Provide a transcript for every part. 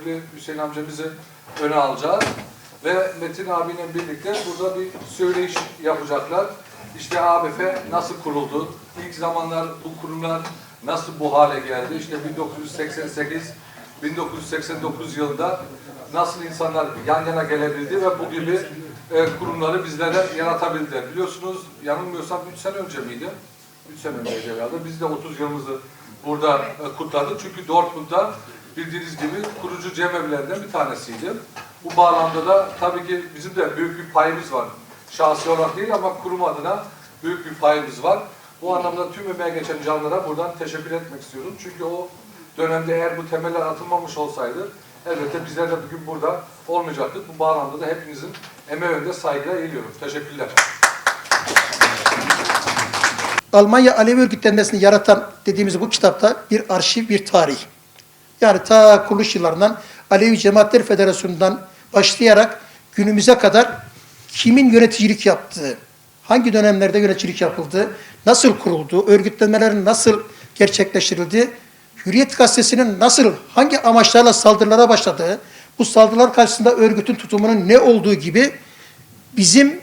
sevgili Hüseyin amcamızı öne alacağız. Ve Metin abiyle birlikte burada bir söyleyiş yapacaklar. İşte ABF nasıl kuruldu? İlk zamanlar bu kurumlar nasıl bu hale geldi? İşte 1988 1989 yılında nasıl insanlar yan yana gelebildi ve bu gibi e, kurumları bizlere yaratabildiler. Biliyorsunuz yanılmıyorsam 3 sene önce miydi? 3 sene önceydi herhalde. Biz de 30 yılımızı burada e, kutladık. Çünkü Dortmund'da bildiğiniz gibi kurucu cemevlerinden bir tanesiydi. Bu bağlamda da tabii ki bizim de büyük bir payımız var. Şahsi olarak değil ama kurum adına büyük bir payımız var. Bu anlamda tüm emeğe geçen canlara buradan teşekkür etmek istiyorum. Çünkü o dönemde eğer bu temeller atılmamış olsaydı elbette bizler de bugün burada olmayacaktık. Bu bağlamda da hepinizin emeği önünde saygıyla eğiliyorum. Teşekkürler. Almanya Alevi örgütlenmesini yaratan dediğimiz bu kitapta bir arşiv, bir tarih. Yani ta kuruluş yıllarından Alevi Cemaatler Federasyonu'ndan başlayarak günümüze kadar kimin yöneticilik yaptığı, hangi dönemlerde yöneticilik yapıldı, nasıl kuruldu, örgütlenmelerin nasıl gerçekleştirildi, Hürriyet Gazetesi'nin nasıl, hangi amaçlarla saldırılara başladığı, bu saldırılar karşısında örgütün tutumunun ne olduğu gibi bizim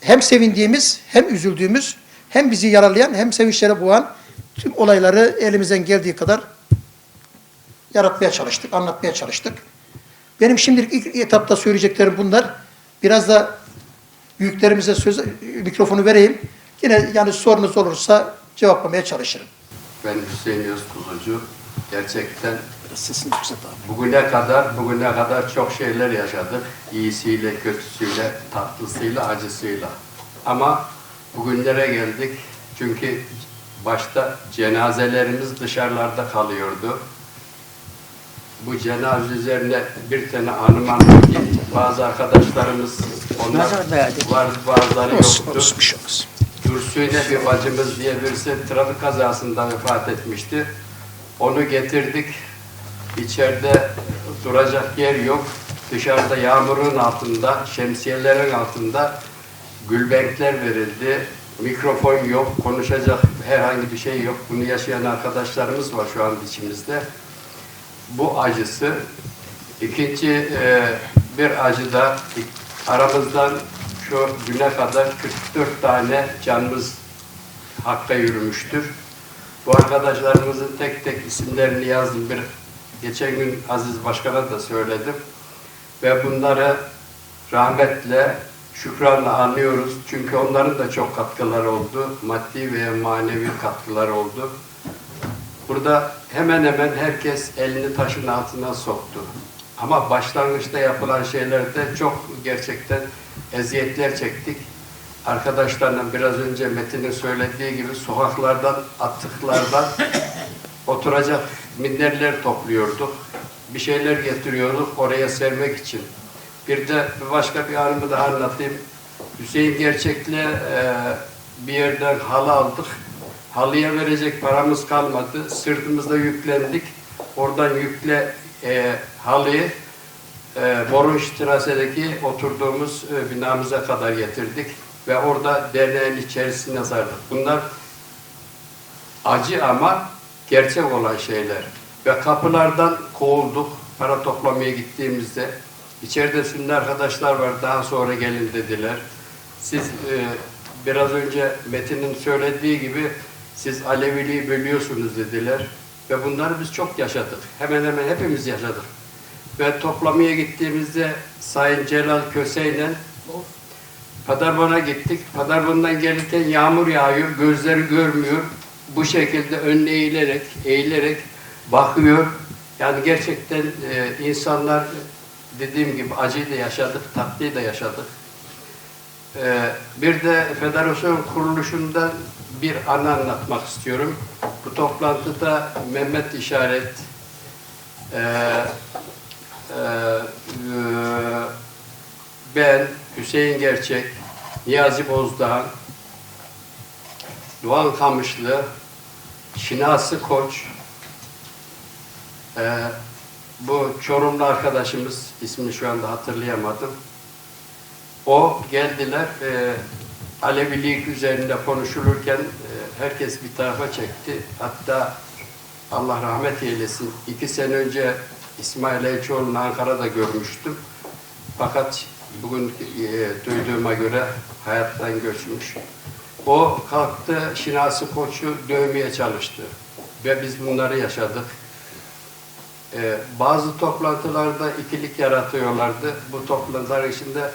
hem sevindiğimiz hem üzüldüğümüz hem bizi yaralayan hem sevinçlere boğan tüm olayları elimizden geldiği kadar yaratmaya çalıştık, anlatmaya çalıştık. Benim şimdilik ilk etapta söyleyeceklerim bunlar. Biraz da büyüklerimize söz mikrofonu vereyim. Yine yani sorunuz olursa cevaplamaya çalışırım. Ben Hüseyin Özkulucu. Gerçekten Sesini yükselt abi. bugüne kadar bugüne kadar çok şeyler yaşadık. İyisiyle, kötüsüyle, tatlısıyla, acısıyla. Ama bugünlere geldik. Çünkü başta cenazelerimiz dışarılarda kalıyordu. Bu cenaze üzerine bir tane anım anlatayım. Bazı arkadaşlarımız onlar var, bazıları yoktu. Gürsüyle bir bacımız diye birisi trafik kazasında vefat etmişti. Onu getirdik. İçeride duracak yer yok. Dışarıda yağmurun altında, şemsiyelerin altında gülbenkler verildi. Mikrofon yok, konuşacak herhangi bir şey yok. Bunu yaşayan arkadaşlarımız var şu an içimizde. Bu acısı. İkinci e, bir acı da aramızdan şu güne kadar 44 tane canımız hakka yürümüştür. Bu arkadaşlarımızın tek tek isimlerini yazdım. Bir, geçen gün Aziz Başkan'a da söyledim. Ve bunları rahmetle, şükranla anlıyoruz. Çünkü onların da çok katkıları oldu. Maddi ve manevi katkıları oldu. Burada hemen hemen herkes elini taşın altına soktu. Ama başlangıçta yapılan şeylerde çok gerçekten eziyetler çektik. Arkadaşlarla biraz önce Metin'in söylediği gibi sokaklardan, atıklardan oturacak minderler topluyorduk. Bir şeyler getiriyorduk oraya sermek için. Bir de başka bir anımı daha anlatayım. Hüseyin Gerçek'le e, bir yerden halı aldık. Halıya verecek paramız kalmadı. Sırtımızda yüklendik. Oradan yükle e, halıyı e, Borunstrase'deki oturduğumuz e, binamıza kadar getirdik. Ve orada derneğin içerisine sardık. Bunlar acı ama gerçek olan şeyler. Ve kapılardan kovulduk. Para toplamaya gittiğimizde içeride sünni arkadaşlar var. Daha sonra gelin dediler. Siz e, biraz önce Metin'in söylediği gibi siz Aleviliği bölüyorsunuz dediler. Ve bunları biz çok yaşadık. Hemen hemen hepimiz yaşadık. Ve toplamaya gittiğimizde Sayın Celal Köse'yle Padarban'a gittik. Padarban'dan gelirken yağmur yağıyor, gözleri görmüyor. Bu şekilde önüne eğilerek, eğilerek bakıyor. Yani gerçekten e, insanlar dediğim gibi acıyı da yaşadık, tatlıyı da yaşadık. E, bir de federasyon kuruluşundan bir anı anlatmak istiyorum. Bu toplantıda Mehmet İşaret, e, e, e, ben, Hüseyin Gerçek, Niyazi Bozdağ, Doğan Kamışlı, Şinasi Koç, e, bu Çorumlu arkadaşımız, ismini şu anda hatırlayamadım. O geldiler, e, Alevilik üzerinde konuşulurken e, herkes bir tarafa çekti. Hatta Allah rahmet eylesin, iki sene önce İsmail Elçoğlu'nu Ankara'da görmüştüm. Fakat bugün e, duyduğuma göre hayattan göçmüş. O kalktı Şinasi Koç'u dövmeye çalıştı. Ve biz bunları yaşadık. Ee, bazı toplantılarda ikilik yaratıyorlardı. Bu toplantılar içinde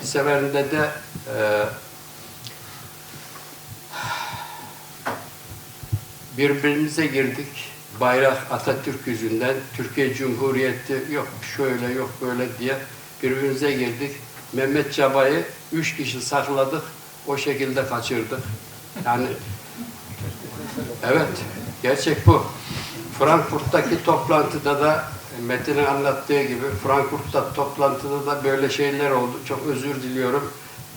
bir seferinde de e, birbirimize girdik. Bayrak Atatürk yüzünden Türkiye Cumhuriyeti yok şöyle yok böyle diye birbirimize girdik. Mehmet Caba'yı üç kişi sakladık. O şekilde kaçırdık. Yani evet gerçek bu. Frankfurt'taki toplantıda da Metin'in anlattığı gibi Frankfurt'ta toplantıda da böyle şeyler oldu. Çok özür diliyorum.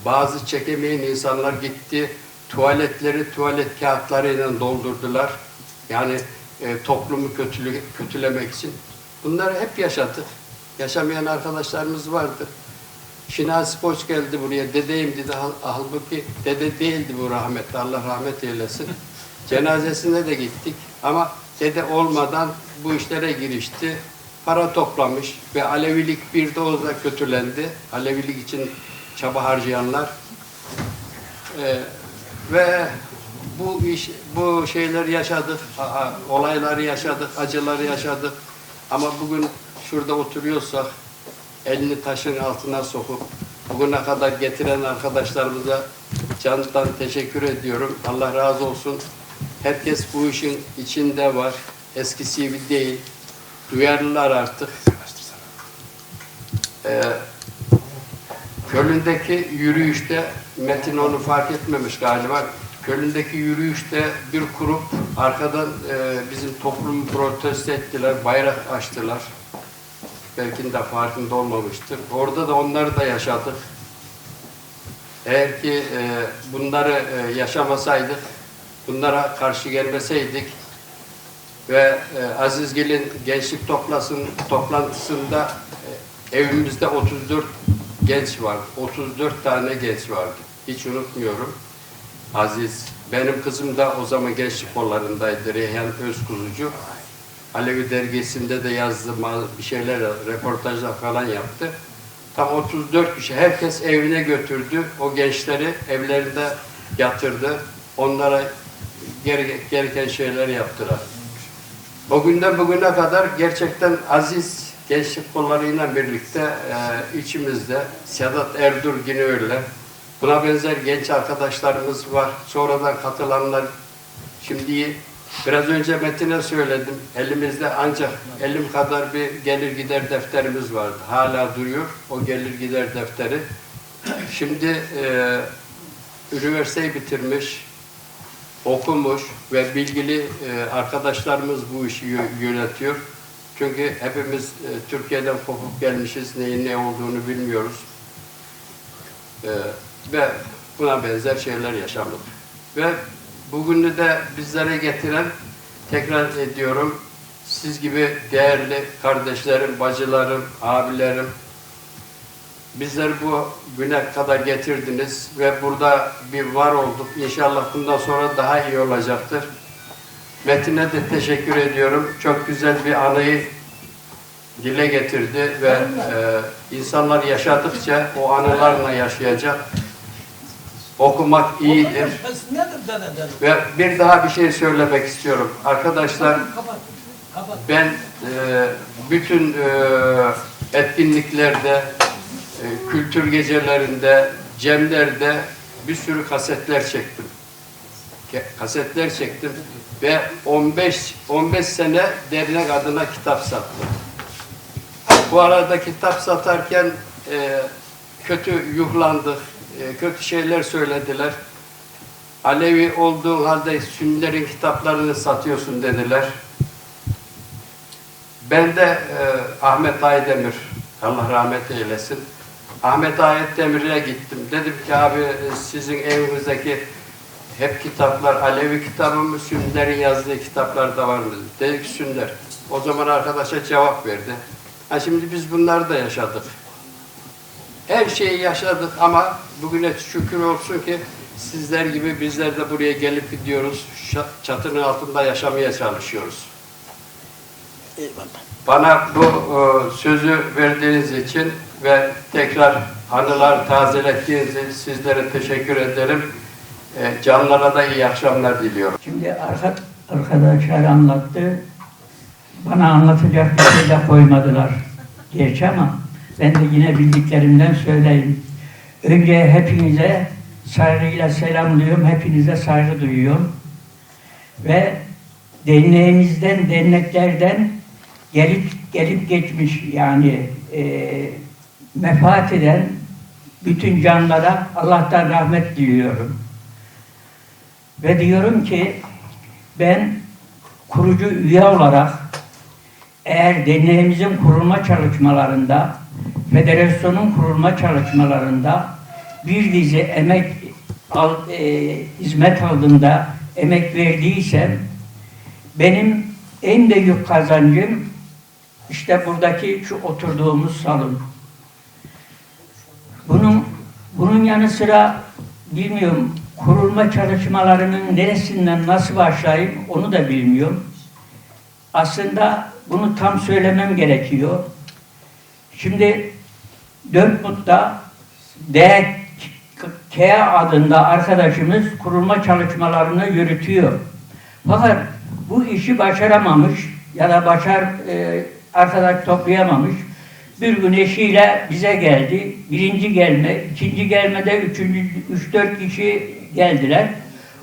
Bazı çekemeyen insanlar gitti. Tuvaletleri tuvalet kağıtlarıyla doldurdular. Yani e, toplumu kötülü, kötülemek için. Bunları hep yaşadık. Yaşamayan arkadaşlarımız vardı. Şinasi Koç geldi buraya. Dedeyim dedi. Hal- Halbuki dede değildi bu rahmetli. Allah rahmet eylesin. Cenazesine de gittik. Ama dede olmadan bu işlere girişti. Para toplamış ve Alevilik bir de kötülendi. Alevilik için çaba harcayanlar. Ee, ve bu iş, bu şeyler yaşadık, olayları yaşadık, acıları yaşadık. Ama bugün şurada oturuyorsak elini taşın altına sokup bugüne kadar getiren arkadaşlarımıza candan teşekkür ediyorum. Allah razı olsun. Herkes bu işin içinde var. Eskisi gibi değil. Duyarlılar artık. Ee, Köln'deki yürüyüşte Metin onu fark etmemiş galiba. Köln'deki yürüyüşte bir grup arkadan e, bizim toplumu protesto ettiler, bayrak açtılar. Belki de farkında olmamıştır. Orada da onları da yaşadık. Eğer ki e, bunları e, yaşamasaydık, bunlara karşı gelmeseydik ve e, Aziz Gel'in gençlik toplasın, toplantısında e, evimizde 34 genç vardı. 34 tane genç vardı. Hiç unutmuyorum. Aziz, benim kızım da o zaman gençlik kollarındaydı. Reyhan Özkuzucu. Alevi dergisinde de yazdı, bir şeyler, reportajlar falan yaptı. Tam 34 kişi, herkes evine götürdü. O gençleri evlerinde yatırdı. Onlara gere- gereken şeyler yaptılar. O günden bugüne kadar gerçekten aziz gençlik kollarıyla birlikte e, içimizde Sedat Erdur yine öyle. Buna benzer genç arkadaşlarımız var. Sonradan katılanlar şimdi biraz önce Metin'e söyledim. Elimizde ancak elim kadar bir gelir gider defterimiz vardı. Hala duruyor o gelir gider defteri. Şimdi e, üniversiteyi bitirmiş, okumuş ve bilgili e, arkadaşlarımız bu işi yö- yönetiyor. Çünkü hepimiz e, Türkiye'den kopup gelmişiz, neyin ne olduğunu bilmiyoruz. E, ve buna benzer şeyler yaşadık. Ve bugünü de bizlere getiren, tekrar ediyorum, siz gibi değerli kardeşlerim, bacılarım, abilerim, bizleri bu güne kadar getirdiniz ve burada bir var olduk. İnşallah bundan sonra daha iyi olacaktır. Metin'e de teşekkür ediyorum. Çok güzel bir anıyı dile getirdi ve e, insanlar yaşadıkça o anılarla yaşayacak. Okumak iyidir. Ve bir daha bir şey söylemek istiyorum. Arkadaşlar ben e, bütün e, etkinliklerde, e, kültür gecelerinde, cemlerde bir sürü kasetler çektim. Kasetler çektim ve 15 15 sene dernek adına kitap sattım. Bu arada kitap satarken e, kötü yuhlandık, e, kötü şeyler söylediler. Alevi olduğun halde Sünnilerin kitaplarını satıyorsun dediler. Ben de e, Ahmet Aydemir, Allah rahmet eylesin. Ahmet Aydemire gittim. Dedim ki abi sizin evinizdeki hep kitaplar Alevi kitabı mı, Sünnilerin yazdığı kitaplar da var mı? Dedi ki Sünniler. O zaman arkadaşa cevap verdi. Ha şimdi biz bunları da yaşadık. Her şeyi yaşadık ama bugüne şükür olsun ki sizler gibi bizler de buraya gelip gidiyoruz. Çatının altında yaşamaya çalışıyoruz. Eyvallah. Bana bu e, sözü verdiğiniz için ve tekrar anılar tazelettiğiniz için sizlere teşekkür ederim. E, canlara da iyi akşamlar diliyorum. Şimdi arka, arkadaşlar anlattı. Bana anlatacak bir şey de koymadılar. Gerçi ama ben de yine bildiklerimden söyleyeyim. Önce hepinize saygıyla selamlıyorum. Hepinize saygı duyuyorum. Ve derneğimizden, derneklerden gelip gelip geçmiş yani e, mefaat eden bütün canlara Allah'tan rahmet diliyorum. Ve diyorum ki ben kurucu üye olarak eğer derneğimizin kurulma çalışmalarında, federasyonun kurulma çalışmalarında bir dizi emek al, e, hizmet aldığında emek verdiysem benim en büyük kazancım işte buradaki şu oturduğumuz salon. Bunun bunun yanı sıra bilmiyorum kurulma çalışmalarının neresinden nasıl başlayayım onu da bilmiyorum. Aslında bunu tam söylemem gerekiyor. Şimdi Dörtmut'ta DK adında arkadaşımız kurulma çalışmalarını yürütüyor. Fakat bu işi başaramamış ya da başar e, arkadaş toplayamamış. Bir gün eşiyle bize geldi. Birinci gelme, ikinci gelmede üçüncü, üç dört kişi geldiler.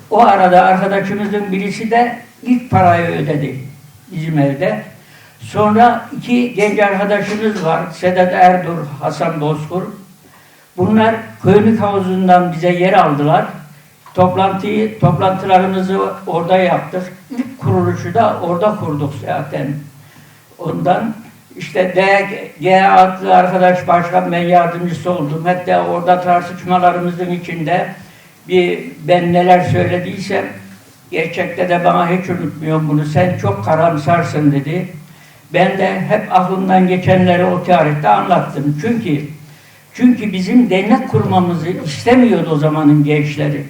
O arada arkadaşımızın birisi de ilk parayı ödedi bizim evde. Sonra iki genç arkadaşımız var. Sedat Erdur, Hasan Bozkur. Bunlar Köynük Havuzu'ndan bize yer aldılar. Toplantıyı, toplantılarımızı orada yaptık. İlk kuruluşu da orada kurduk zaten. Ondan işte DG adlı arkadaş başkan ben yardımcısı oldum. Hatta orada tartışmalarımızın içinde bir ben neler söylediysem gerçekte de bana hiç unutmuyorum bunu. Sen çok karamsarsın dedi. Ben de hep aklımdan geçenleri o tarihte anlattım. Çünkü çünkü bizim dernek kurmamızı istemiyordu o zamanın gençleri.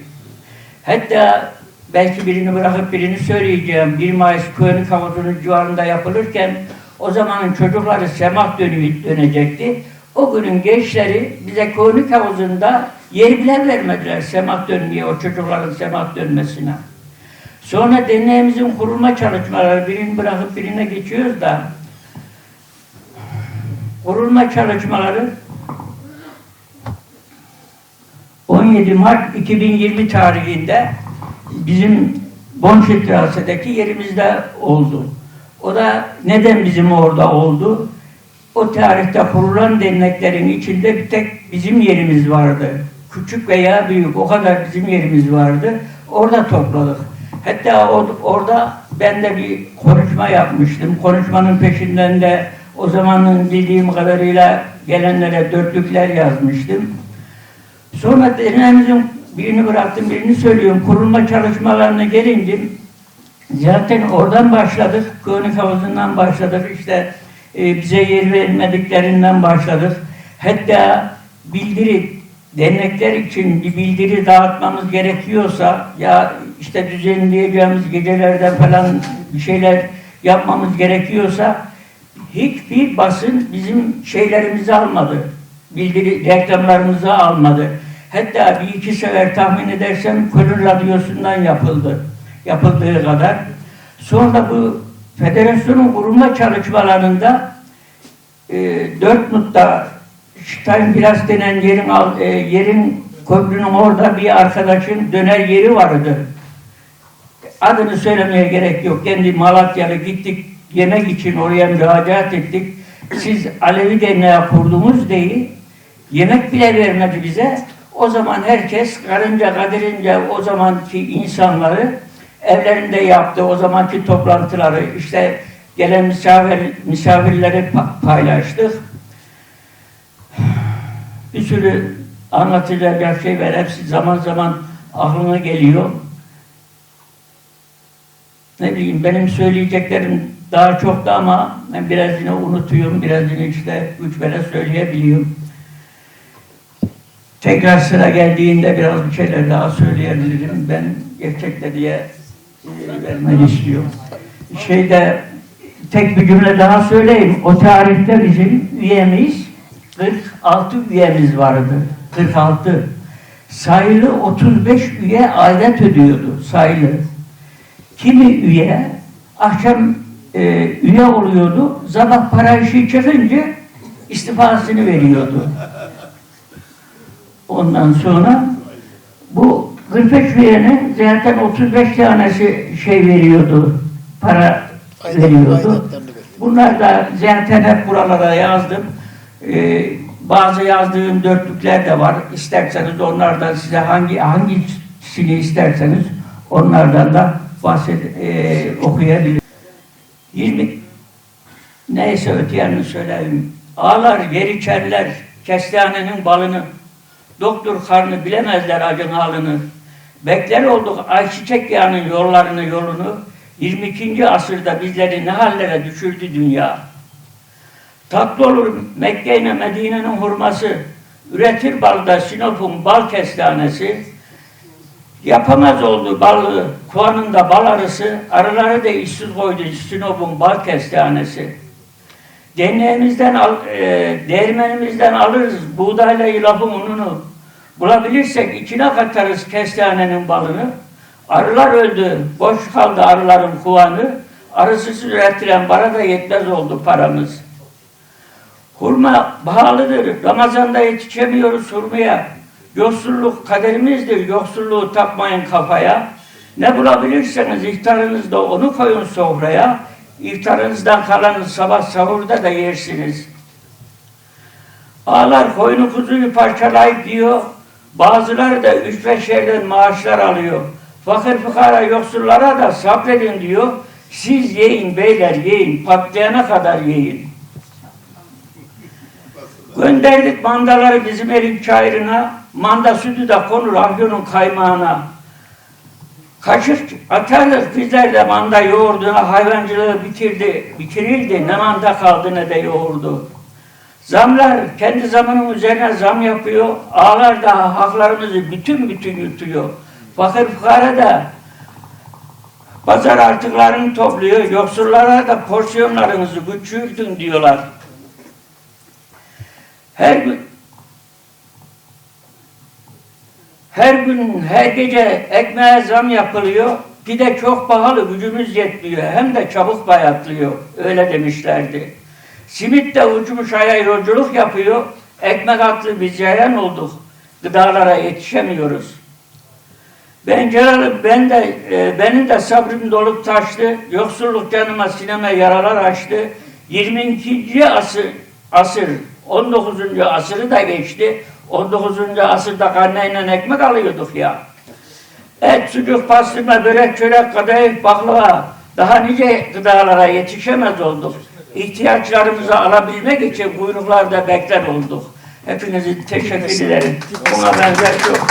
Hatta belki birini bırakıp birini söyleyeceğim. 1 Mayıs Köynük Havuzu'nun civarında yapılırken o zamanın çocukları semak dönü dönecekti. O günün gençleri bize Köynük Havuzu'nda yer bile vermediler semak dönmeye, o çocukların semak dönmesine. Sonra derneğimizin kurulma çalışmaları birini bırakıp birine geçiyoruz da kurulma çalışmaları 17 Mart 2020 tarihinde bizim Bonşetrase'deki yerimizde oldu. O da neden bizim orada oldu? O tarihte kurulan derneklerin içinde bir tek bizim yerimiz vardı. Küçük veya büyük o kadar bizim yerimiz vardı. Orada topladık. Hatta orada ben de bir konuşma yapmıştım. Konuşmanın peşinden de o zamanın bildiğim kadarıyla gelenlere dörtlükler yazmıştım. Sonra derneğimizin birini bıraktım, birini söylüyorum. Kurulma çalışmalarına gelince zaten oradan başladık. König Havuzu'ndan başladık. İşte e, bize yer vermediklerinden başladık. Hatta bildiri dernekler için bir bildiri dağıtmamız gerekiyorsa ya işte düzenleyeceğimiz gecelerde falan bir şeyler yapmamız gerekiyorsa hiçbir basın bizim şeylerimizi almadı. Bildiri reklamlarımızı almadı. Hatta bir iki sefer tahmin edersem Köln Radyosu'ndan yapıldı. Yapıldığı kadar. Sonra bu federasyonun kurulma çalışmalarında e, Dörtmut'ta Steinplatz denen yerin, e, yerin köprünün orada bir arkadaşın döner yeri vardı. Adını söylemeye gerek yok. Kendi Malatyalı gittik yemek için oraya müracaat ettik. Siz Alevi Derneği kurdunuz değil. Yemek bile vermedi bize. O zaman herkes karınca kaderince o zamanki insanları evlerinde yaptı. O zamanki toplantıları işte gelen misafir, misafirleri pa- paylaştık. Bir sürü anlatacak şey var. Hepsi zaman zaman aklına geliyor. Ne bileyim benim söyleyeceklerim daha çoktu ama ben biraz yine unutuyorum. Biraz yine işte üç bere söyleyebiliyorum. Tekrar sıra geldiğinde biraz bir şeyler daha söyleyebilirim. Ben gerçekte diye e, vermeni istiyorum. Şeyde tek bir cümle daha söyleyeyim. O tarihte bizim üyemiz 46 üyemiz vardı. 46. Sayılı 35 üye aidat ödüyordu sayılı. Kimi üye akşam e, üye oluyordu. Sabah para işi çıkınca istifasını veriyordu. Ondan sonra bu 45 üyenin zaten 35 tanesi şey veriyordu. Para Aidat- veriyordu. Bunlar da zaten hep buralara yazdım. Ee, bazı yazdığım dörtlükler de var. İsterseniz onlardan size hangi hangisini isterseniz onlardan da bahset e, okuyabilirim. 20 neyse öte yanını söyleyeyim. Ağlar yer içerler kestanenin balını. Doktor karnı bilemezler acın halını. Bekler olduk ayçiçek yağının yollarını yolunu. 22. asırda bizleri ne hallere düşürdü dünya. Tatlı olur Mekke ile Medine'nin hurması. Üretir balda Sinop'un bal kestanesi. Yapamaz oldu balı, kuanında bal arısı. Arıları da işsiz koydu Sinop'un bal kestanesi. Derneğimizden, al, e, değirmenimizden alırız buğdayla yulafın ununu. Bulabilirsek içine katarız kestanenin balını. Arılar öldü, boş kaldı arıların kuvanı. Arısız üretilen bara da yetmez oldu paramız. Hurma pahalıdır, Ramazan'da yetişemiyoruz hurmaya. Yoksulluk kaderimizdir, yoksulluğu takmayın kafaya. Ne bulabilirseniz iftarınızda onu koyun sofraya. İftarınızdan kalanı sabah sahurda da yersiniz. Ağlar koyunu kuzuyu parçalayıp diyor. Bazıları da üç beş yerden maaşlar alıyor. Fakir fukara yoksullara da sabredin diyor. Siz yiyin beyler yiyin. Patlayana kadar yiyin. Gönderdik mandaları bizim erik çayırına. Manda sütü de konur afyonun kaymağına. Kaşık atardık bizler de manda yoğurduna hayvancılığı bitirdi, bitirildi. Ne manda kaldı ne de yoğurdu. Zamlar kendi zamanın üzerine zam yapıyor. Ağlar da haklarımızı bütün bütün yutuyor. Fakir fukara da pazar artıklarını topluyor. Yoksullara da porsiyonlarınızı küçültün diyorlar. Her gün her gün, her gece ekmeğe zam yapılıyor. Pide çok pahalı, gücümüz yetmiyor. Hem de çabuk bayatlıyor. Öyle demişlerdi. Simit de uçmuş aya yolculuk yapıyor. Ekmek atlı biz olduk. Gıdalara yetişemiyoruz. Ben Celal'im, ben de, e, benim de sabrım dolup taştı. Yoksulluk canıma sineme yaralar açtı. 22. asır, asır 19. asırı da geçti. 19. asırda karneyle ekmek alıyorduk ya. Et, sucuk, pastırma, börek, çörek, kadayıf, baklava daha nice gıdalara yetişemez olduk. İhtiyaçlarımızı alabilmek için kuyruklarda bekler olduk. Hepinizi teşekkür ederim. Buna benzer çok.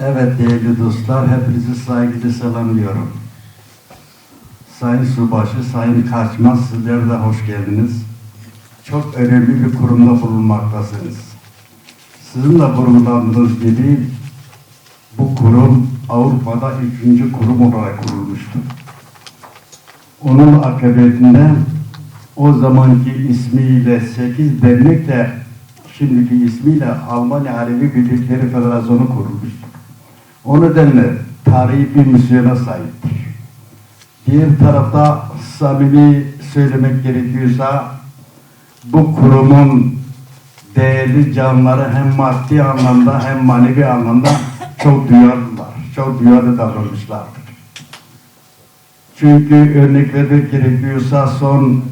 Evet değerli dostlar, hepinizi saygıyla selamlıyorum. Sayın Subaşı, Sayın Kaçmaz, sizler de hoş geldiniz. Çok önemli bir kurumda bulunmaktasınız. Sizin de vurguladığınız gibi bu kurum Avrupa'da üçüncü kurum olarak kurulmuştur. Onun akıbetinde o zamanki ismiyle 8 dernekle şimdiki ismiyle Almanya Alevi Birlikleri Federasyonu kurulmuştur. O nedenle tarihi bir misyona sahiptir. Diğer tarafta samimi söylemek gerekiyorsa bu kurumun değerli canları hem maddi anlamda hem manevi anlamda çok duyarlılar, çok duyarlı davranmışlardır. Çünkü örnek vermek gerekiyorsa son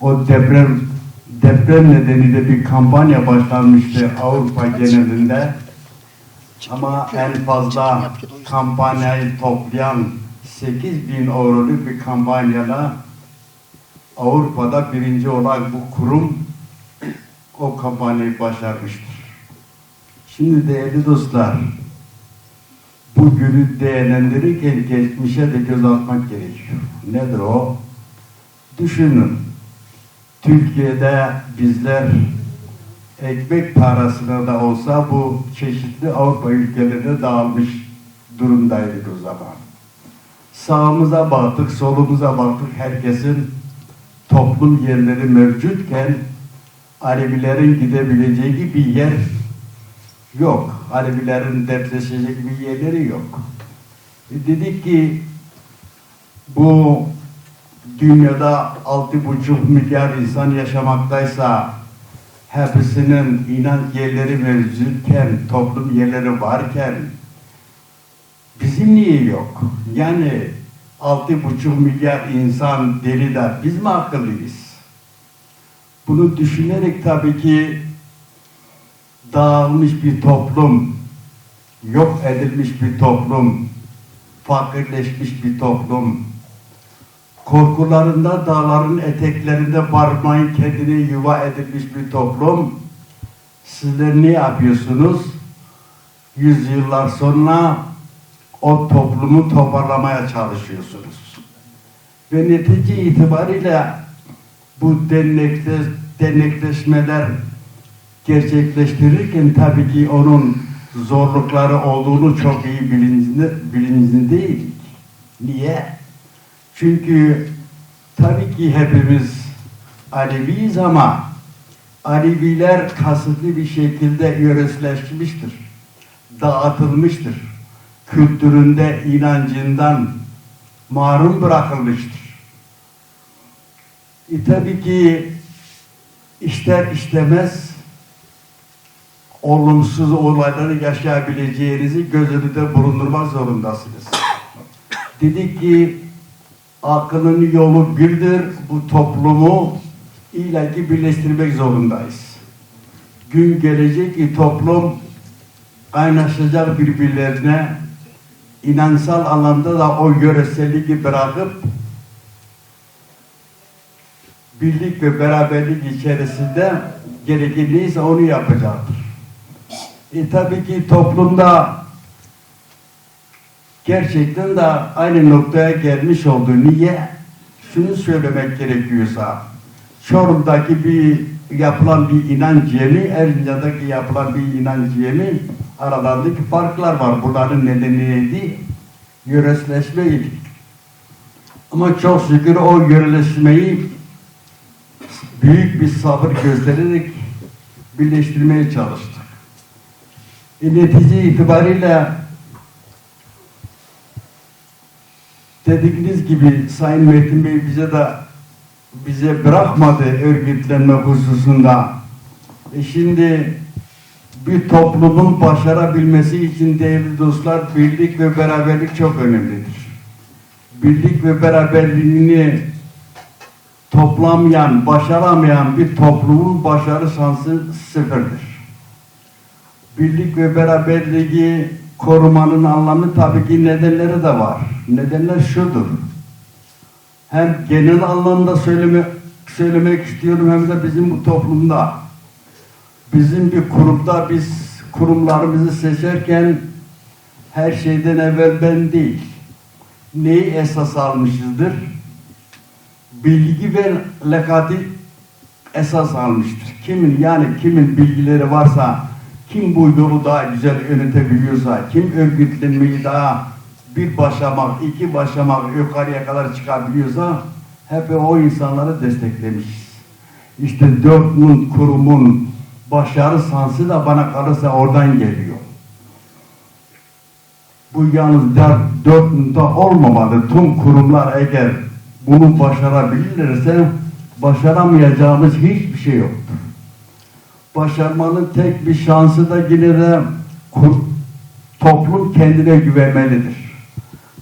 o deprem deprem nedeniyle bir kampanya başlanmıştı Avrupa genelinde. Ama en fazla kampanyayı toplayan 8 bin euroluk bir kampanyayla Avrupa'da birinci olan bu kurum o kampanyayı başarmıştır. Şimdi değerli dostlar, bu günü değerlendirirken geçmişe de göz atmak gerekiyor. Nedir o? Düşünün. Türkiye'de bizler ekmek parasına da olsa bu çeşitli Avrupa ülkelerine dağılmış durumdaydık o zaman. Sağımıza baktık, solumuza baktık. Herkesin toplum yerleri mevcutken Alevilerin gidebileceği bir yer yok. Alevilerin dertleşecek bir yerleri yok. E dedik ki bu dünyada altı buçuk milyar insan yaşamaktaysa hepsinin inanç yerleri mevcutken, toplum yerleri varken bizim niye yok? Yani altı buçuk milyar insan deli de biz mi akıllıyız? Bunu düşünerek tabii ki dağılmış bir toplum, yok edilmiş bir toplum, fakirleşmiş bir toplum, korkularında dağların eteklerinde barmayın kendine yuva edilmiş bir toplum. Sizler ne yapıyorsunuz? Yüzyıllar sonra o toplumu toparlamaya çalışıyorsunuz. Ve netice itibariyle bu dernekte, dernekleşmeler gerçekleştirirken tabii ki onun zorlukları olduğunu çok iyi bilincinde, bilincindeydik. Niye? Çünkü tabii ki hepimiz Aleviyiz ama Aleviler kasıtlı bir şekilde yöresleşmiştir. Dağıtılmıştır. Kültüründe, inancından mahrum bırakılmıştır. E tabii ki ister istemez olumsuz olayları yaşayabileceğinizi göz önünde bulundurmak zorundasınız. Dedik ki akılın yolu birdir. Bu toplumu ilaki birleştirmek zorundayız. Gün gelecek ki toplum kaynaşacak birbirlerine inansal alanda da o yöreselliği bırakıp birlik ve beraberlik içerisinde gereken neyse onu yapacaktır. E tabii ki toplumda gerçekten de aynı noktaya gelmiş oldu. Niye? Şunu söylemek gerekiyorsa, Çorum'daki bir yapılan bir inanç yemi, Erzincan'daki yapılan bir inanç yemi aralarındaki farklar var. Bunların nedeni neydi? Yöresleşmeydi. Ama çok şükür o yöreleşmeyi büyük bir sabır göstererek birleştirmeye çalıştık. Netice itibariyle dediğiniz gibi Sayın Metin Bey bize de bize bırakmadı örgütlenme hususunda. E şimdi bir toplumun başarabilmesi için değerli dostlar birlik ve beraberlik çok önemlidir. Birlik ve beraberliğini toplamayan, başaramayan bir toplumun başarı şansı sıfırdır. Birlik ve beraberliği korumanın anlamı tabii ki nedenleri de var. Nedenler şudur. Hem genel anlamda söyleme, söylemek istiyorum hem de bizim bu toplumda. Bizim bir kurumda biz kurumlarımızı seçerken her şeyden evvel ben değil. Neyi esas almışızdır? Bilgi ve lekati esas almıştır. Kimin yani kimin bilgileri varsa kim bu yolu daha güzel yönetebiliyorsa, kim örgütlenmeyi daha bir başamak, iki başamak yukarıya kadar çıkabiliyorsa hep o insanları desteklemişiz. İşte dört kurumun başarı sansı da bana kalırsa oradan geliyor. Bu yalnız dört olmamalı. Tüm kurumlar eğer bunu başarabilirlerse başaramayacağımız hiçbir şey yoktur başarmanın tek bir şansı da yine de toplum kendine güvenmelidir.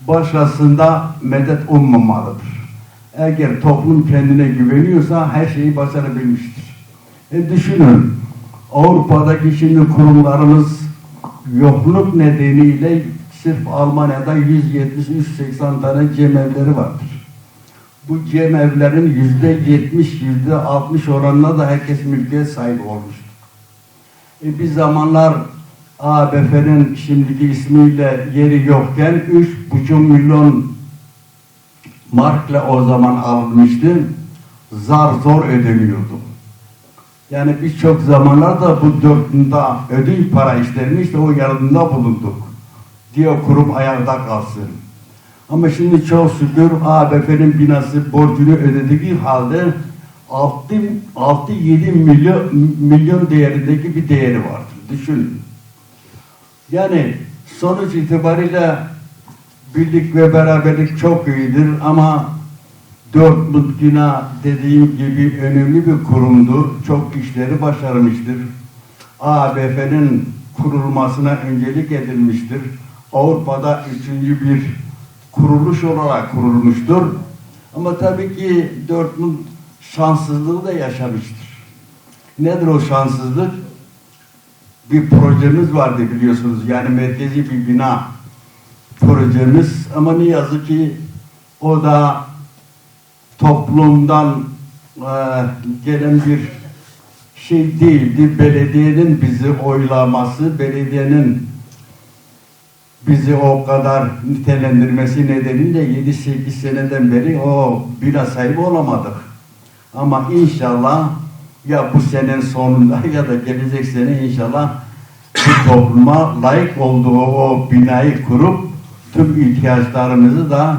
Başkasında medet ummamalıdır. Eğer toplum kendine güveniyorsa her şeyi başarabilmiştir. E düşünün, Avrupa'daki şimdi kurumlarımız yokluk nedeniyle sırf Almanya'da 170-180 tane cemevleri vardır. Bu cemevlerin yüzde yetmiş, yüzde altmış oranına da herkes mülkiyet sahibi olmuştur. E bir zamanlar ABF'nin şimdiki ismiyle yeri yokken üç buçuk milyon markla o zaman alınmıştı. Zar zor ödeniyordu. Yani birçok zamanlarda bu dörtünde ödül para istermiş de o yanında bulunduk. Diye kurum ayakta kalsın. Ama şimdi çok şükür ABF'nin binası borcunu ödediği halde 6-7 milyon, milyon değerindeki bir değeri vardır. Düşünün. Yani sonuç itibariyle birlik ve beraberlik çok iyidir ama Dortmund yine dediğim gibi önemli bir kurumdur. Çok işleri başarmıştır. ABF'nin kurulmasına öncelik edilmiştir. Avrupa'da üçüncü bir kuruluş olarak kurulmuştur. Ama tabii ki Dortmund şanssızlığı da yaşamıştır. Nedir o şanssızlık? Bir projemiz vardı biliyorsunuz. Yani merkezi bir bina projemiz. Ama ne yazık ki o da toplumdan e, gelen bir şey değildi. Belediyenin bizi oylaması, belediyenin bizi o kadar nitelendirmesi nedeniyle 7-8 seneden beri o bina sahibi olamadık. Ama inşallah ya bu senenin sonunda ya da gelecek sene inşallah bu topluma layık olduğu o binayı kurup tüm ihtiyaçlarımızı da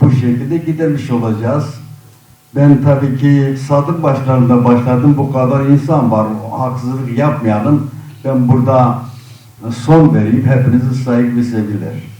bu şekilde gidermiş olacağız. Ben tabii ki sadık başlarında başladım. Bu kadar insan var. Haksızlık yapmayalım. Ben burada son vereyim. Hepinizi saygı ve sevgiler.